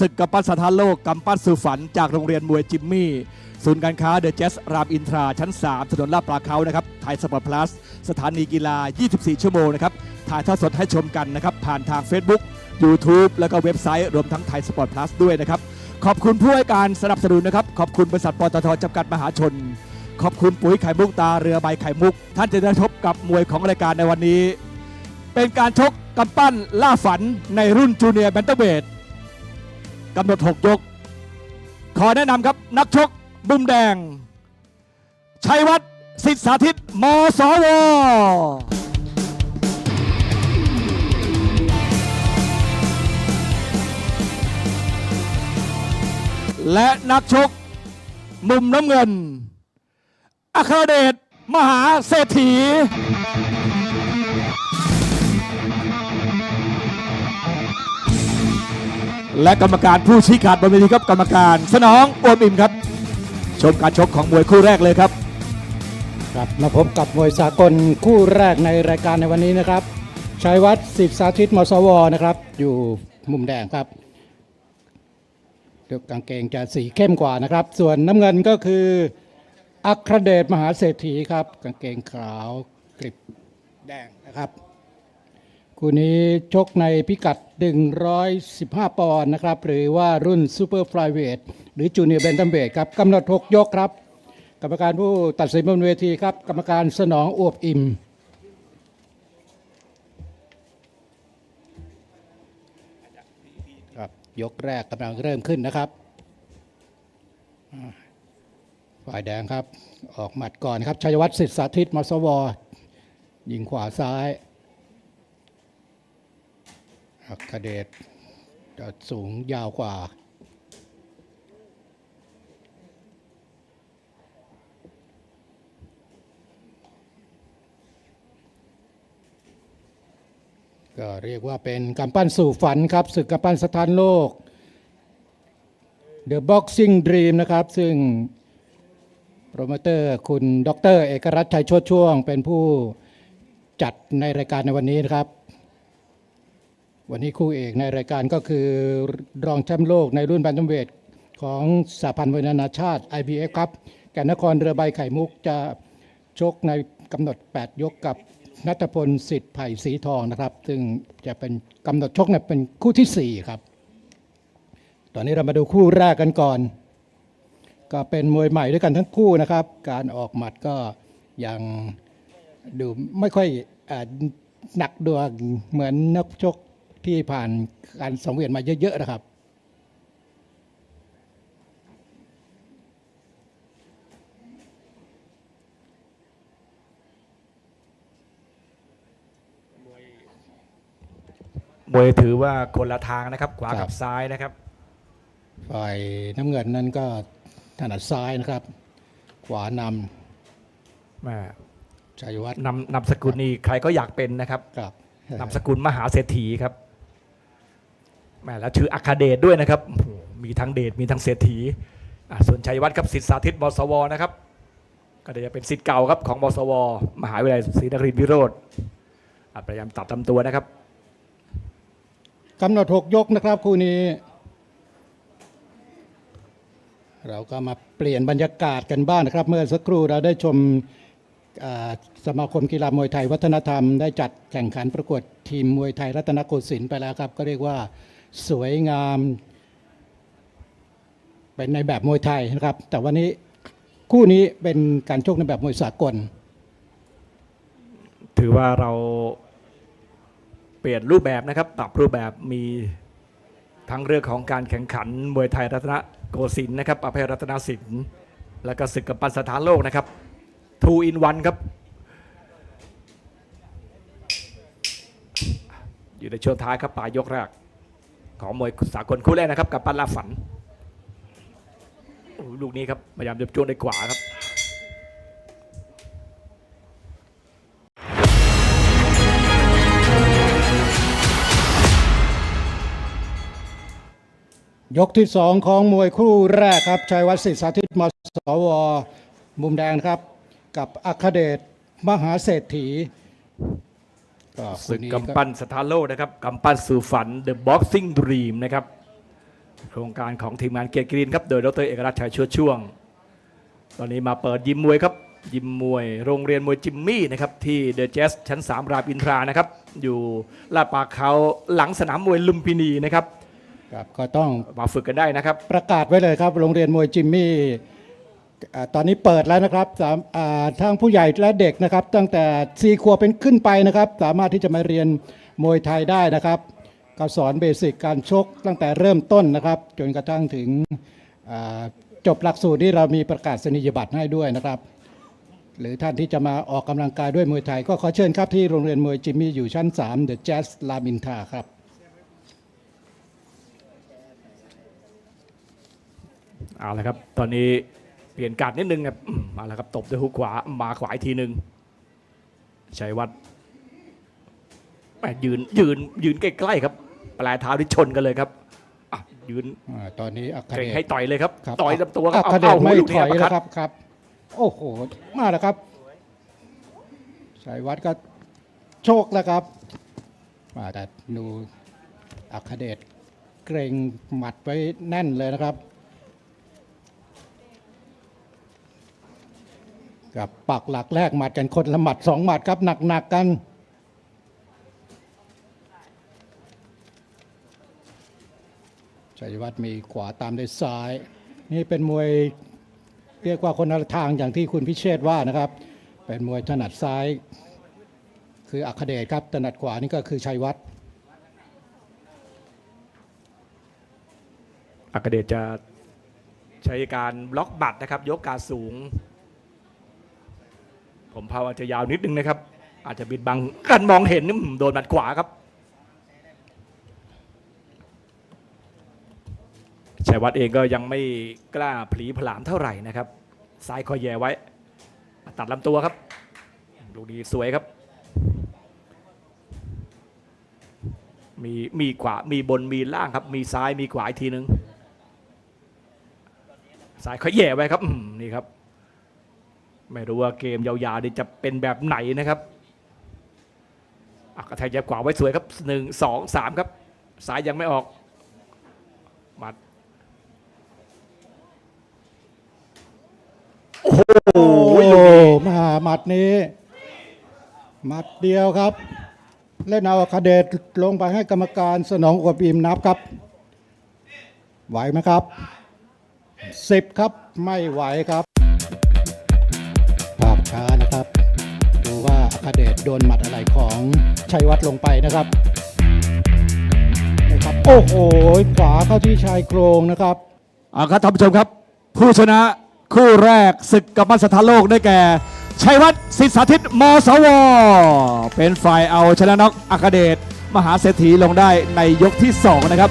ศึกกำปั้นสถานโลกกำปั้นสู่ฝันจากโรงเรียนมวยจิมมี่ ศูนย์การค้าเดอะเจสรามอินทราชั้น 3 ถนนลาดปลาเขานะครับไทยสปอร์ตพลัสสถานีกีฬา 24 ชั่วโมงนะครับถ่ายทอดสดให้ชมกันนะครับ ผ่านทาง Facebook YouTube แล้วก็เว็บไซต์รวมทั้งไทยสปอร์ตพลัสด้วยนะครับ ขอบคุณผู้ให้การสนับสนุนนะครับ ขอบคุณบริษัทปตทจำกัดมหาชน ขอบคุณปุ๋ยไข่มุกตาเรือใบไข่มุก ท่านจะได้พบกับมวยของรายการในวันนี้ เป็นการชกกำปั้นล่าฝันในรุ่นจูเนียร์แบนเทเวท กำหนด 6 ยก ขอแนะนำครับนักชกบุมแดง ชัยวัฒน์สิทธิสาธิต มสวและนักชก มุมน้ำเงิน อัครเดช มหาเศรษฐี และกรรมการผู้ชี้ขาดบนเวทีครับกรรมการ สนองอวมอิ่มครับ ชมการชกของมวยคู่แรกเลยครับ ครับมาพบกับมวยสากลคู่แรกในรายการในวันนี้นะครับชัยวัฒน์สิทธิสาธิตมสวนะครับ อยู่มุมแดงครับเดี๋ยวกางเกงจะสีเข้มกว่านะครับ ส่วนน้ำเงินก็คือ อัครเดชมหาเศรษฐีครับ กางเกงขาวกริบแดงนะครับ คู่นี้ชกในพิกัด 115 ปอนด์นะครับ หรือว่ารุ่นซูเปอร์ฟลายเวทหรือจูเนียร์เบนตัมเบทครับกำหนด 6 ยกครับ กรรมการผู้ตัดสินบนเวทีครับ กรรมการสนองอวบอิ่ม ครับยกแรกกำลังเริ่มขึ้นนะครับ ฝ่ายแดงครับ ออกหมัดก่อนครับชัยวัฒน์สิทธิสาธิตมาสว ยิงขวาซ้าย อัคเดชจะสูงยาวกว่า ก็เรียกว่าเป็นกำปั้นสู่ฝันครับศึกกำปั้นสถานโลก The Boxing Dream นะครับ ซึ่งโปรโมเตอร์คุณดร เอกรัตน์ชัยชติช่วง เป็นผู้จัดในรายการในวันนี้นะครับ วันนี้คู่เอกในรายการก็คือรองแชมป์โลกในรุ่นแบนตัมเวทของสหพันธ์มวยนานาชาติ IBF ครับ แก่นนครเรือใบไข่มุกจะชกในกำหนด 8 ยกกับนัทพลสิทธิ์ไผ่สีทองนะครับ ซึ่งจะเป็นกำหนดชกเนี่ยเป็นคู่ทีสี่4 ครับ ตอนนี้เรามาดูคู่แรกกันก่อน ก็เป็นมวยใหม่ด้วยกันทั้งคู่นะครับ การออกหมัดก็ยังดูไม่ค่อยอหนักดวงเหมือนนักชก ที่ผ่านการสังเวียนมาเยอะๆนะครับ มวยถือว่าคนละทางนะครับ ขวาครักับบซ้ายนะครับ ฝ่ายน้ำเงินนั้นก็ถนัดซ้ายนะครับ ขวานแม่ำชัยวัฒน์นำนำสกุลนี่ใครก็อยากเป็นนะครับกับนามสกุลมหาเศรษฐีครับ แม่แล้วชื่ออัครเดชด้วยนะครับโอ้โหมีทั้งเดชมีทั้งเศรษฐีอะส่วนชัยวัฒน์ครับสิทธิสาธิตมสวนะครับ ก็เดี๋ยวจะเป็นสิทธิ์เก่าครับของมสว มหาวิทยาลัยศรีนครินทรวิโรธอะพยายามตัดลำตัวนะครับ กำหนดหกยกนะครับคู่นี้ เราก็มาเปลี่ยนบรรยากาศกันบ้างนะครับ เมื่อสักครู่เราได้ชมอ่าสมาคมกีฬามวยไทยวัฒนธรรม ได้จัดแข่งขันประกวดทีมมวยไทยรัตนโกสินทร์ไปแล้วครับ ก็เรียกว่า สวยงาม เป็นในแบบมวยไทยนะครับ แต่วันนี้คู่นี้เป็นการชกในแบบมวยสากล ถือว่าเราเปลี่ยนรูปแบบนะครับ ปรับรูปแบบมีทั้งเรื่องของการแข่งขันมวยไทยรัตนโกสินทร์นะครับประเภทรัตนศิลป์แล้วก็ศึกกับปันสถานโลกนะครับ two in one ครับ อยู่ในช่วงท้ายครับปลายยกแรก ของมวยสากลคู่แรกนะครับ กับปันลาฝันลูกนี้ครับพยายามจะจ้วงด้วยขวาครับยกที่สองของมวยคู่แรกครับชัยวัฒน์ศิษย์สาธิตมสว มุมแดงครับ กับอัคเดชมหาเศรษฐี ศึคู่กนี้กำปั้นสถานโลกนะครับกำปั้นสู่ฝัน The Boxing Dream นะครับ โครงการของทีมงานเกียรติกรีนครับ โดยดรเอกรัชชัยชั่วช่วง ตอนนี้มาเปิดยิมมวยครับ ยิมมวย โรงเรียนมวยจิมมี่นะครับ ที่เดอะเจสชั้น 3 รามอินทรานะครับ อยู่ลาดปลาเขาหลังสนามมวยลุมพินีนะครับครับก็ต้องมาฝึกกันได้นะครับ ประกาศไว้เลยครับ โรงเรียนมวยจิมมี่อ่า ตอนนี้เปิดแล้วนะครับสามทั้งผู้ใหญ่และเด็กนะครับ ตั้งแต่สี่ขวบเป็นขึ้นไปนะครับ สามารถที่จะมาเรียนมวยไทยได้นะครับก็สอนเบสิกการชกตั้งแต่เริ่มต้นนะครับ จนกระทั่งถึงจบหลักสูตรที่เรามีประกาศนียบัตรให้ด้วยนะครับ หรือท่านที่จะมาออกกำลังกายด้วยมวยไทย ก็ขอเชิญครับที่โรงเรียนมวยจิมมี่อยู่ชั้น 3 The Jazz รามินทาครับเอาละครับ ตอนนี้ เปลี่ยนการดนิดนึงครับอืมมาแล้วครับตบด้วยฮุกขวามาขวาอีกทีหนึ่งชัยวัฒน์แหม่ยืนยืนยืนใกล้ๆครับ ปลายเท้าที่ชนกันเลยครับอะยืนอ่าตอนนี้อัคเกรงเดชให้ต่อยเลยครับ ครับต่อยลำตัวครับอัคเดชไม่ลูกถนี้อยประแล้คัวครับครับ โอ้โห มาแล้วครับสายวัดก็โชคแล้วครับมาแต่ดูอัคเดชเกรงหมัดไว้แน่นเลยนะครับ กับปักหลักแรกหมัดกันคนละหมัดสองหมัดครับหนักๆกันชัยวัฒน์มีขวาตามด้วยซ้าย นี่เป็นมวยเรียกว่าคนละทางอย่างที่คุณพิเชษว่านะครับ เป็นมวยถนัดซ้าย คืออัคเดชครับถนัดขวานี่ก็คือชัยวัฒน์อัคเดชจะใช้การบล็อกบัตรนะครับ ยกการสูง ผมภาวอาจจะยาวนิดนึงนะครับ อาจจะบิดบังกันมองเห็นนี่โดนหมัดขวาครับชัยวัฒน์เองก็ยังไม่กล้าผลีผลามเท่าไหร่นะครับซ้ายคอยแย่ไว้ ตัดลำตัวครับลูกนี้สวยครับ มีมีขวา มีบนมีล่างครับ มีซ้ายมีขวาอีกทีนึงซ้ายเขาแย่ไว้ครับนี่ครับ ไม่รู้ว่าเกมยาวๆนี่จะเป็นแบบไหนนะครับอักระแทกยับขวาไว้สวยครับหนึ่งสองสามครับ สายยังไม่ออกหมัดโอ้โหโอ้ลูกนี้มาหมัดนี้ หมัดเดียวครับ เล่นเอาอัคเดชลงไปให้กรรมการสนองกับบีมนับครับ ไหวไหมครับสิบครับไม่ไหวครับภาพ ช้านะครับ ดูว่าอัคเดชโดนหมัดอะไรของชัยวัฒน์ลงไปนะครับนะครับ โอ้โหขวาเข้าที่ชายโครงนะครับเอาครับท่านผู้ชมครับ ผู้ชนะคู่แรกศึกกับมาสถานโลกได้แก่ชัยวัฒน์สิทธิสาธิตมสว เป็นฝ่ายเอาชนะน็อกอัคเดชมหาเศรษฐีลงได้ในยกที่ 2 นะครับ